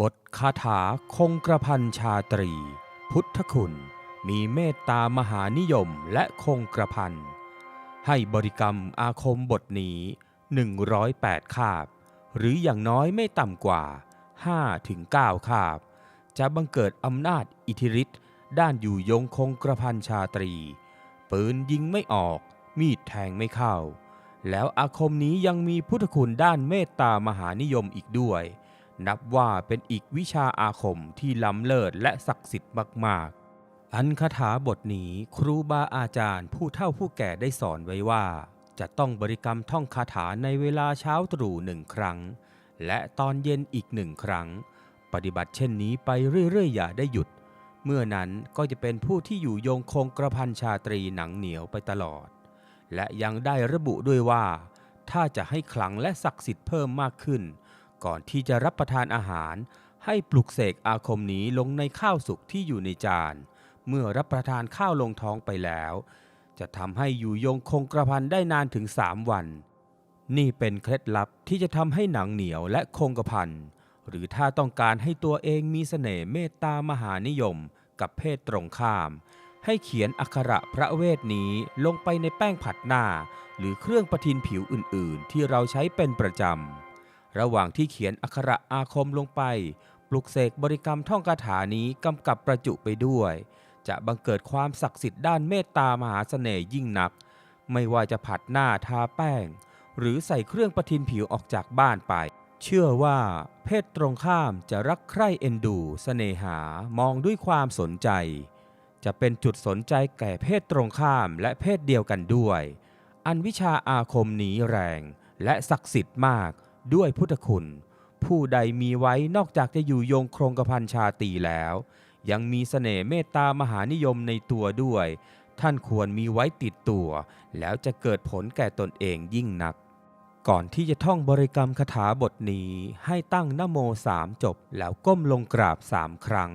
บทคาถาคงกระพันชาตรี พุทธคุณ มีเมตตามหานิยมและคงกระพัน ให้บริกรรมอาคมบทนี้ 108 คาบ หรืออย่างน้อยไม่ต่ำกว่า 5-9 คาบ จะบังเกิดอำนาจอิทธิฤทธิ์ด้านอยู่ยงคงกระพันชาตรี ปืนยิงไม่ออก มีดแทงไม่เข้า แล้วอาคมนี้ยังมีพุทธคุณด้านเมตตามหานิยมอีกด้วย นับว่าเป็นอีกวิชาอาคมที่ล้ำเลิศและศักดิ์สิทธิ์มาก ๆ อันคาถาบทนี้ครูบาอาจารย์ผู้เฒ่าผู้แก่ได้สอนไว้ว่า จะต้องบริกรรมท่องคาถาในเวลาเช้าตรู่หนึ่งครั้ง และตอนเย็นอีกหนึ่งครั้ง ปฏิบัติเช่นนี้ไปเรื่อย ๆ อย่าได้หยุด เมื่อนั้นก็จะเป็นผู้ที่อยู่ยงคงกระพันชาตรีหนังเหนียวไปตลอด และยังได้ระบุด้วยว่า ถ้าจะให้ขลังและศักดิ์สิทธิ์เพิ่มมากขึ้น ก่อนที่จะรับประทานอาหาร ให้ปลุกเสกอาคมนี้ลงในข้าวสุกที่อยู่ในจาน เมื่อรับประทานข้าวลงท้องไปแล้ว จะทำให้อยู่ยงคงกระพันได้นานถึง3วัน นี่เป็นเคล็ดลับที่จะทำให้หนังเหนียวและคงกระพันหรือถ้าต้องการให้ตัวเองมีเสน่ห์เมตตามหานิยม กับเพศตรงข้าม ให้เขียนอักขระพระเวทนี้ลงไปในแป้งผัดหน้า หรือเครื่องประทินผิวอื่น ๆ ที่เราใช้เป็นประจำ ระหว่างที่เขียนอักขระอาคมลงไป ปลุกเสกบริกรรมท่องคาถานี้กำกับประจุไปด้วย จะบังเกิดความศักดิ์สิทธิ์ด้านเมตตามหาเสน่ห์ยิ่งนัก ไม่ว่าจะผัดหน้าทาแป้ง หรือใส่เครื่องประทินผิวออกจากบ้านไป เชื่อว่าเพศตรงข้ามจะรักใคร่เอ็นดูสเสน่หามองด้วยความสนใจ จะเป็นจุดสนใจแก่เพศตรงข้ามและเพศเดียวกันด้วย อันวิชาอาคมนี้แรงและศักดิ์สิทธิ์มาก ด้วยพุทธคุณ ผู้ใดมีไว้นอกจากจะอยู่ยงโครงกระพันชาตรีแล้ว ยังมีเสน่ห์เมตตามหานิยมในตัวด้วย ท่านควรมีไว้ติดตัว แล้วจะเกิดผลแก่ตนเองยิ่งนัก ก่อนที่จะท่องบริกรรมคาถาบทนี้ให้ตั้งนะโมสามจบแล้วก้มลงกราบสามครั้ง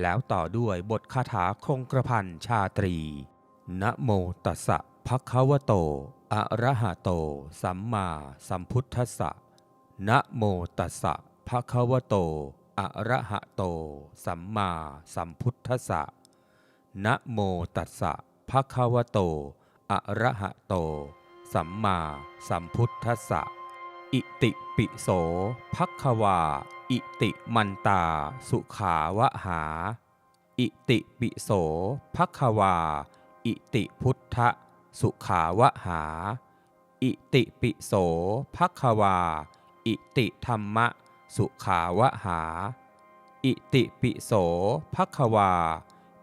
แล้วต่อด้วยบทคาถาคงกระพันชาตรีนะโมตัสสะภะคะวะโต อะระหะโต สัมมาสัมพุทธัสสะ นะโมตัสสะภะคะวะโต อะระหะโต สัมมาสัมพุทธัสสะนะโมตัสสะภะคะวะโต อะระหะโต สัมมาสัมพุทธัสสะ อิติปิโสภควา อิติมันตา สุขาวะหา อิติปิโสภควา อิติพุทธะ สุขาวะหา อิติปิโสภควา อิติธรรมะ สุขาวหา อิติปิโสภควา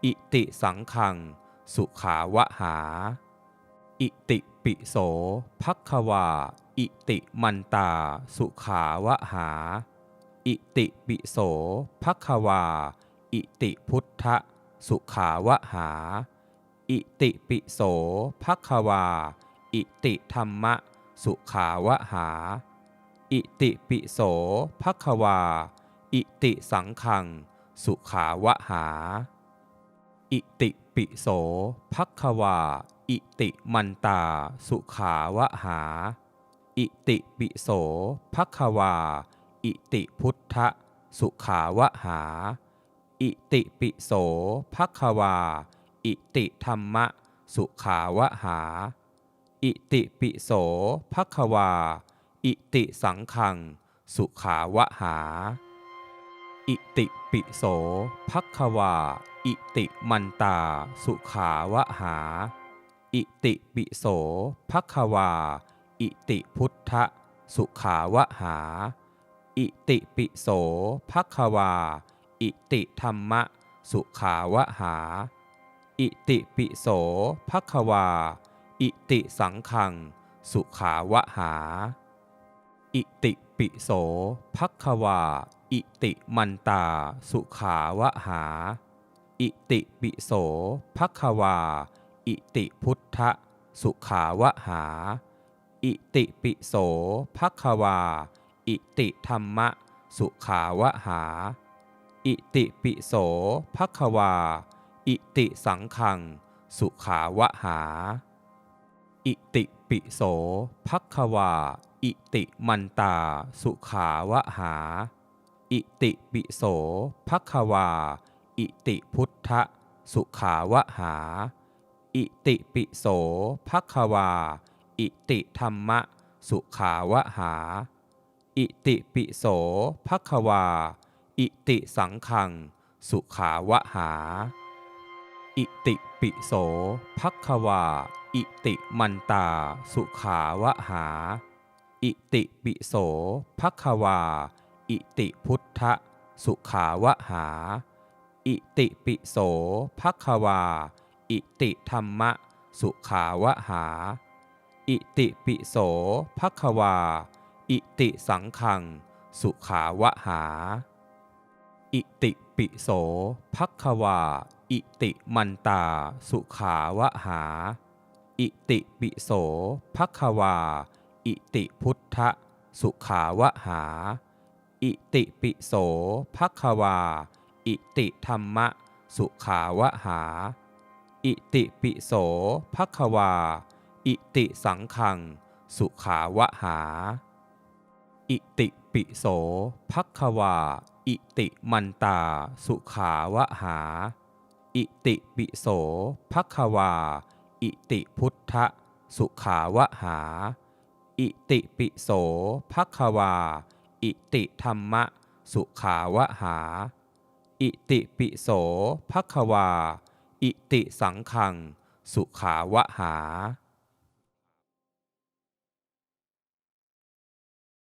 อิติสังขัง สุขาวหา อิติปิโสภควา อิติมันตา สุขาวหา อิติปิโสภควา อิติพุทธสุขาวหา อิติปิโสภควา อิติธรรมะ สุขาวหา อิติปิโสภควา อิติสังขัง สุขาวหา อิติปิโสภควา อิติมันตา สุขาวหา อิติปิโสภควา อิติพุทธสุขาวหา อิติปิโสภควา อิติธรรมะ สุขาวหา อิติปิโสภควา อิติสังขัง สุขาวหา อิติปิโสภัควา อิติมันตา สุขาวหา อิติปิโสภัควา อิติพุทธสุขาวหา อิติปิโสภัควา อิติธรรมะ สุขาวหา อิติปิโสภัควา อิติสังขัง สุขาวหา อิติปิโสภควา อิติมันตา สุขาวหา อิติปิโสภควา อิติพุทธสุขาวหา อิติปิโสภควา อิติธรรมะ สุขาวหา อิติปิโสภควา อิติสังขัง สุขาวหา อิติปิโสภควา อิติมันตา สุขาวหา อิติปิโสภควา อิติพุทธสุขาวหา อิติปิโสภควา อิติธรรมะ สุขาวหา อิติปิโสภควา อิติสังขัง สุขาวหา อิติปิโสภควา อิติมันตา สุขาวหา อิติปิโสภควา อิติพุทธสุขาวหา อิติปิโสภควา อิติธรรมะ สุขาวหา อิติปิโสภควา อิติสังขัง สุขาวหา อิติปิโสภควา อิติมันตา สุขาวหา อิติปิโสภควา อิติพุทธสุขาวหา อิติปิโสภควา อิติธรรมะ สุขาวหา อิติปิโสภควา อิติสังขัง สุขาวหา อิติปิโสภควา อิติมันตา สุขาวหา อิติปิโสภควา อิติพุทธสุขาวหา อิติปิโสภควา อิติธรรมะ สุขาวหา อิติปิโสภควา อิติสังขัง สุขาวหา